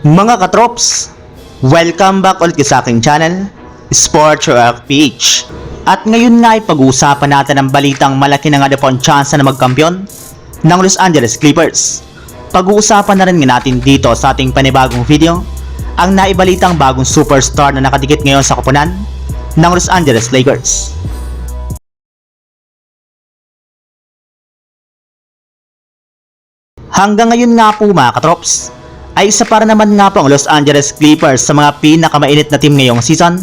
Mga katrops, welcome back ulit sa aking channel, Sports Rock PH. At ngayon nga ay pag-uusapan natin ang balitang malaki na nga daw ang chance na magkampiyon ng Los Angeles Clippers. Pag-uusapan na rin nga natin dito sa ating panibagong video ang naibalitang bagong superstar na nakadikit ngayon sa kupunan ng Los Angeles Lakers. Hanggang ngayon nga po mga katrops, ay isa para naman nga po ang Los Angeles Clippers sa mga pinakamainit na team ngayong season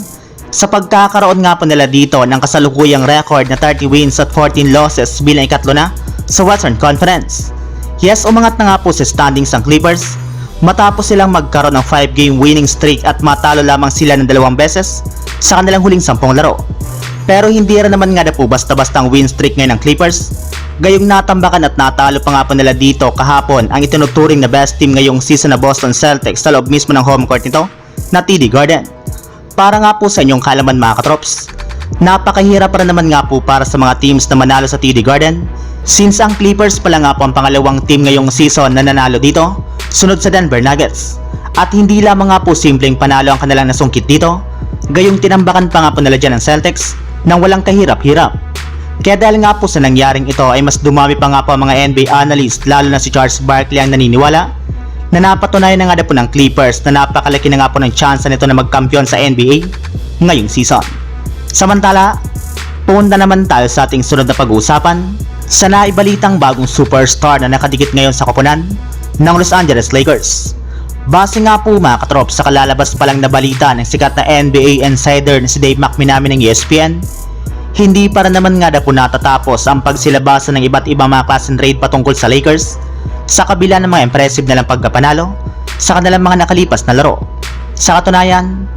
sa pagkakaroon nga po nila dito ng kasalukuyang record na 30 wins at 14 losses bilang ikatlo na sa Western Conference. Yes, umangat na nga po sa standings ang Clippers matapos silang magkaroon ng 5 game winning streak at matalo lamang sila ng dalawang beses sa kanilang huling 10 laro. Pero hindi rin naman nga na po basta-basta ang win streak ngayon ng Clippers. Gayong natambakan at natalo pa nga po nila dito kahapon ang itinuturing na best team ngayong season na Boston Celtics sa loob mismo ng home court nito na TD Garden. Para nga po sa inyong kalaman mga katrops, napakahirap pa naman nga po para sa mga teams na manalo sa TD Garden since ang Clippers pala nga po ang pangalawang team ngayong season na nanalo dito sunod sa Denver Nuggets. At hindi lamang nga po simpleng panalo ang kanilang nasungkit dito, gayong tinambakan pa nga po nila dyan ng Celtics nang walang kahirap-hirap. Kaya dahil nga po sa nangyaring ito ay mas dumami pa nga po ang mga NBA analyst lalo na si Charles Barkley ang naniniwala na napatunayan na nga na po ng Clippers na napakalaki na nga po ng chance nito na magkampiyon sa NBA ngayong season. Samantala, punta naman tayo sa ating sunod na pag-uusapan sa naibalitang bagong superstar na nakadikit ngayon sa koponan ng Los Angeles Lakers. Base nga po mga katrop sa kalalabas pa lang na balita ng sikat na NBA insider na si Dave McMinami ng ESPN, hindi para naman nga na po natatapos ang pagsilabasan ng iba't ibang mga klaseng trade patungkol sa Lakers sa kabila ng mga impressive na lang pagkapanalo sa kanilang mga nakalipas na laro. Sa katunayan,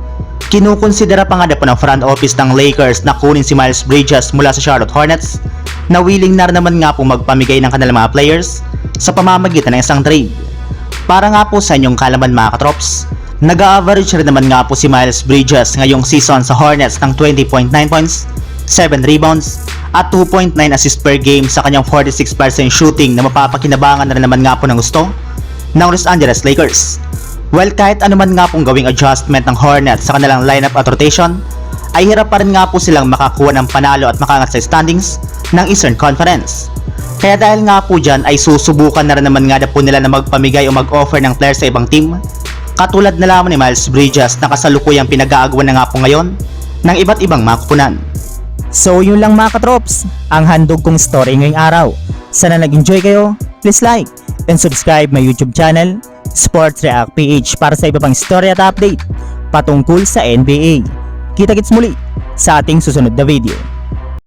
kinukonsidera pa nga na po ng front office ng Lakers na kunin si Miles Bridges mula sa Charlotte Hornets na willing na naman nga po magpamigay ng kanilang mga players sa pamamagitan ng isang trade. Para nga po sa inyong kalaman mga katrops, nag-average rin naman nga po si Miles Bridges ngayong season sa Hornets ng 20.9 points, 7 rebounds, at 2.9 assist per game sa kanyang 46% shooting na mapapakinabangan na rin naman nga po ng gusto ng Los Angeles Lakers. Well, kahit anuman nga pong gawing adjustment ng Hornets sa kanilang lineup at rotation, ay hirap pa rin nga po silang makakuha ng panalo at makangat sa standings ng Eastern Conference. Kaya dahil nga po dyan ay susubukan na rin naman nga na po nila na magpamigay o mag-offer ng players sa ibang team. Katulad na lamang ni Miles Bridges na kasalukuyang pinag-aagawan na nga po ngayon ng iba't ibang mga kupunan. So yun lang mga katrops, ang handog kong story ngayong araw. Sana nag-enjoy kayo, please like and subscribe my YouTube channel, Sports React PH para sa iba pang story at update patungkol sa NBA. Kita-kits muli sa ating susunod na video.